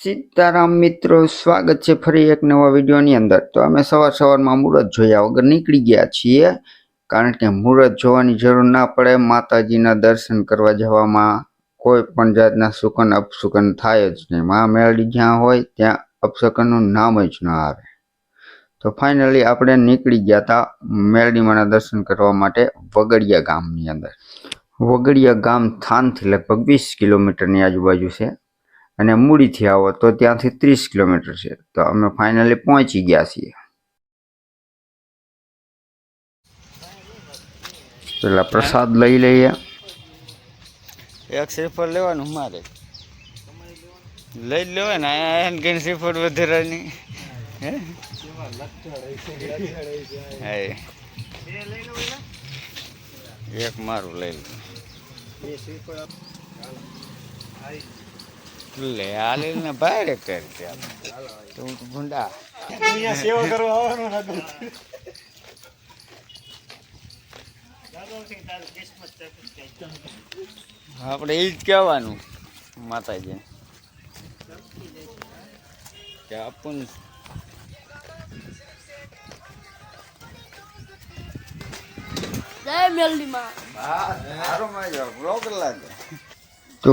સીતારામ મિત્રો, સ્વાગત છે ફરી એક નવા વિડીયોની અંદર. તો અમે સવાર સવારમાં મુહૂર્ત જોયા વગર નીકળી ગયા છીએ. કારણ કે મુહૂર્ત જોવાની જરૂર ના પડે, માતાજીના દર્શન કરવા જવામાં કોઈ પણ જાતના સુકન અપસુકન થાય જ નહીં. મા મેળડી જ્યાં હોય, ત્યાં અપસકનનું નામ જ ન આવે. તો ફાઇનલી આપણે નીકળી ગયા હતા મેળડીમાના દર્શન કરવા માટે વગડિયા ગામની અંદર. વગડિયા ગામ થાનથી લગભગ વીસ કિલોમીટરની આજુબાજુ છે. અને મૂડીથી આવો, તો ત્યાંથી ત્રીસ કિલોમીટર છે. તો અમે ફાઇનલી પહોંચી ગયા છીએ. પેલા પ્રસાદ લઈ લઈએ. એક શ્રીફળ લેવાનું મારે. લઈ જ લેવાય ને, આ એને કઈ શ્રીફળ વધારાની. એક મારું લઈ લે. લે આ લઈને ભારે કરી દે તું તો ભૂંડા આપણે એ જ કહેવાનું માતાજી. કે આપણ જય મેલડીમાં તો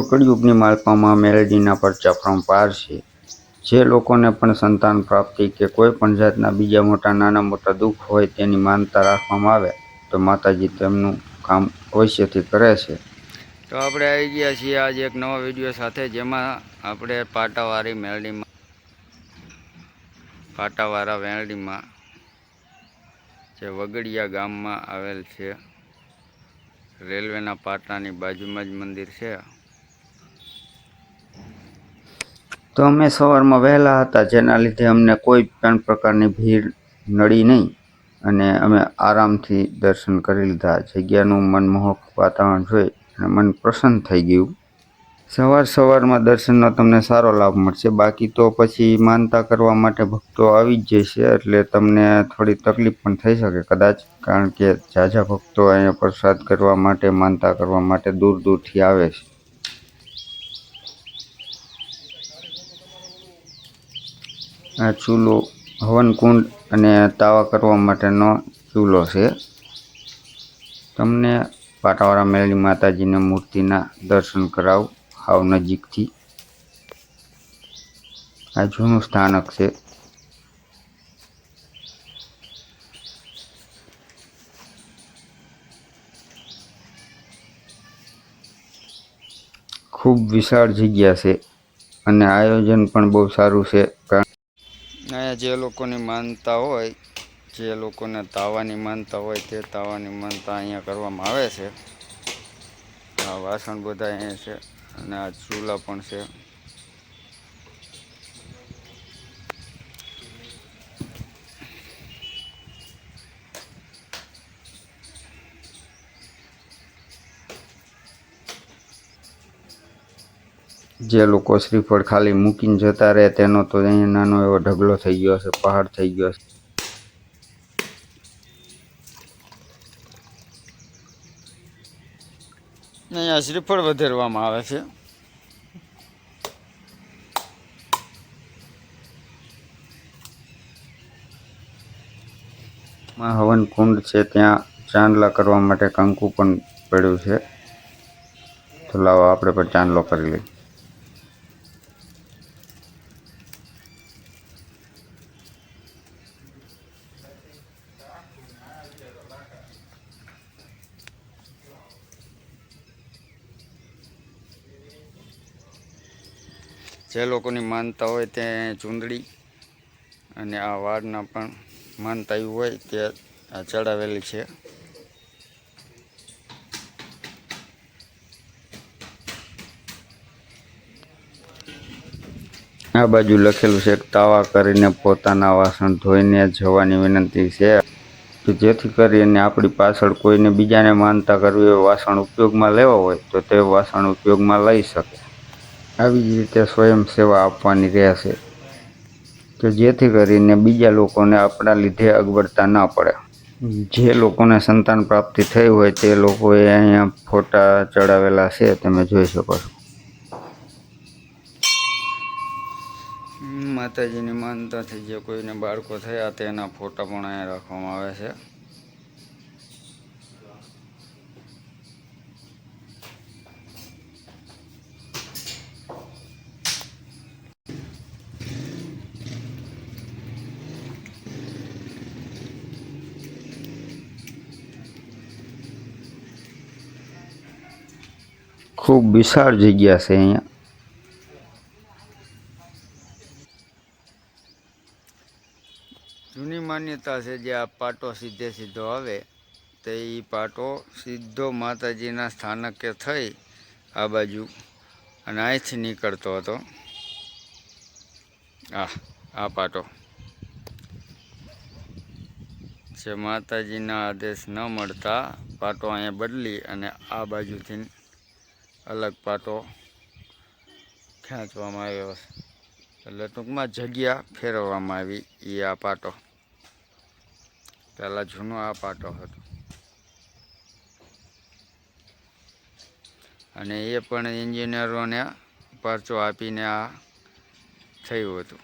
કળિયુગની માલપામાં મેલેડીના પરચા પાર છે. જે લોકોને પણ સંતાન પ્રાપ્તિ કે કોઈ પણ જાતના બીજા મોટા, નાના, મોટા દુઃખ હોય તેની માનતા રાખવામાં આવે, તો માતાજી તેમનું કામ અવશ્યથી કરે છે. તો આપણે આવી ગયા છીએ આજે એક નવા વીડિયો સાથે, જેમાં આપણે પાટાવાળી મેલડીમાં પાટાવાળા વેલડીમાં જે વગડિયા ગામમાં આવેલ છે, રેલવેના પાટાની બાજુમાં જ મંદિર છે. તો અમે સવારમાં વહેલા હતા, જેના લીધે અમને કોઈ પણ પ્રકારની ભીડ નડી નહીં અને અમે આરામથી દર્શન કરી લીધા. જગ્યાનું મનમોહક વાતાવરણ જોઈ અને મન પ્રસન્ન થઈ ગયું. સવાર સવારમાં દર્શનનો તમને સારો લાભ મળશે. બાકી તો પછી માનતા કરવા માટે ભક્તો આવી જ જશે, એટલે તમને થોડી તકલીફ પણ થઈ શકે કદાચ, કારણ કે ઝાઝા ભક્તો અહીંયા પ્રસાદ કરવા માટે, માનતા કરવા માટે દૂર દૂરથી આવે છે. આ ચૂલો હવનકુંડ અને તાવા કરવા માટેનો ચૂલો છે. તમને પાટાવાળા મેળી માતાજીના મૂર્તિના દર્શન કરાવ હાવ નજીકથી. આ જૂનું સ્થાનક છે. ખૂબ વિશાળ જગ્યા છે અને આયોજન પણ બહુ સારું છે. કારણ અહીંયા જે લોકોની માનતા હોય, જે લોકોને તાવાની માનતા હોય તે તાવાની માનતા અહીંયા કરવામાં આવે છે. આ વાસણ બધા અહીંયા છે અને આ ચૂલા પણ છે. જે લોકો શ્રીફળ ખાલી મૂકીને જતા રહે તેનો તો અહીંયા નાનો એવો ઢગલો થઈ ગયો છે પહાડ થઈ ગયો છે અહીંયા શ્રીફળ વધારવામાં આવે છે. હવન કુંડ છે ત્યાં ચાંદલા કરવા માટે કંકુ પણ પડ્યું છે. તો લાવો આપણે પણ ચાંદલો કરી લઈએ. જે લોકોની માનતા હોય તે ચૂંદડી અને આ વાળના પણ માનતા હોય તે આ ચડાવેલી છે. આ બાજુ લખેલું છે તાવા કરીને પોતાના વાસણ ધોઈને જવાની વિનંતી છે કે જેથી કરીને આપણી પાછળ કોઈને બીજાને માનતા કરવી હોય, વાસણ ઉપયોગમાં લેવા હોય તો તે વાસણ ઉપયોગમાં લઈ શકે. આવી જ રીતે સ્વયં સેવા આપવાની રહેશે. કે જેથી કરીને બીજા લોકોને આપણા લીધે અગવડતા ન પડે. જે લોકોને સંતાન પ્રાપ્તિ થઈ હોય તે લોકોએ અહીંયા ફોટા ચડાવેલા છે, તમે જોઈ શકો છો. માતાજીની માનતાથી જે કોઈને બાળકો થયા તેના ફોટા પણ અહીંયા રાખવામાં આવે છે. ખૂબ વિશાળ જગ્યા છે અહીંયા. જૂની માન્યતા છે જે આ પાટો સીધે સીધો આવે, તે એ પાટો સીધો માતાજીના સ્થાનકે થઈ આ બાજુ અને અહીંથી નીકળતો હતો. આ આ પાટો. જે માતાજીના આદેશ ન મળતા પાટો અહીંયા બદલી અને આ બાજુથી અલગ પાટો ખેંચવામાં આવ્યો છે. એટલે ટૂંકમાં જગ્યા ફેરવવામાં આવી એ આ પાટો. પહેલાં જૂનો આ પાટો હતો. અને એ પણ એન્જિનિયરોને પરચો આપીને આ થયું હતું.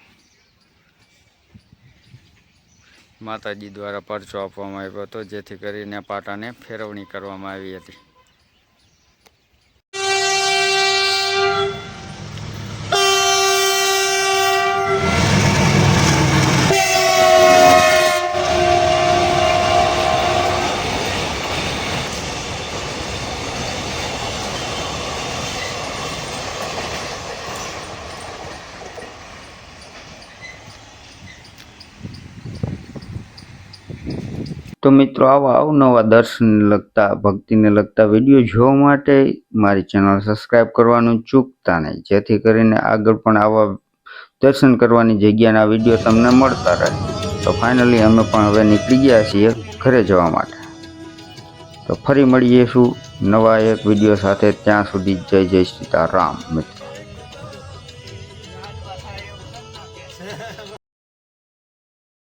માતાજી દ્વારા પરચો આપવામાં આવ્યો હતો, જેથી કરીને પાટાને ફેરવણી કરવામાં આવી હતી. તો મિત્રો આવા અવનવા દર્શનને લગતા, ભક્તિને લગતા વીડિયો જોવા માટે મારી ચેનલ સબસ્ક્રાઈબ કરવાનું ચૂકતા નહીં. જેથી કરીને આગળ પણ આવા દર્શન કરવાની જગ્યાના વીડિયો તમને મળતા રહે. તો ફાઇનલી અમે પણ હવે નીકળી ગયા છીએ ઘરે જવા માટે. તો ફરી મળીશું નવા એક વીડિયો સાથે ત્યાં સુધી જય જય સીતારામ મિત્રો.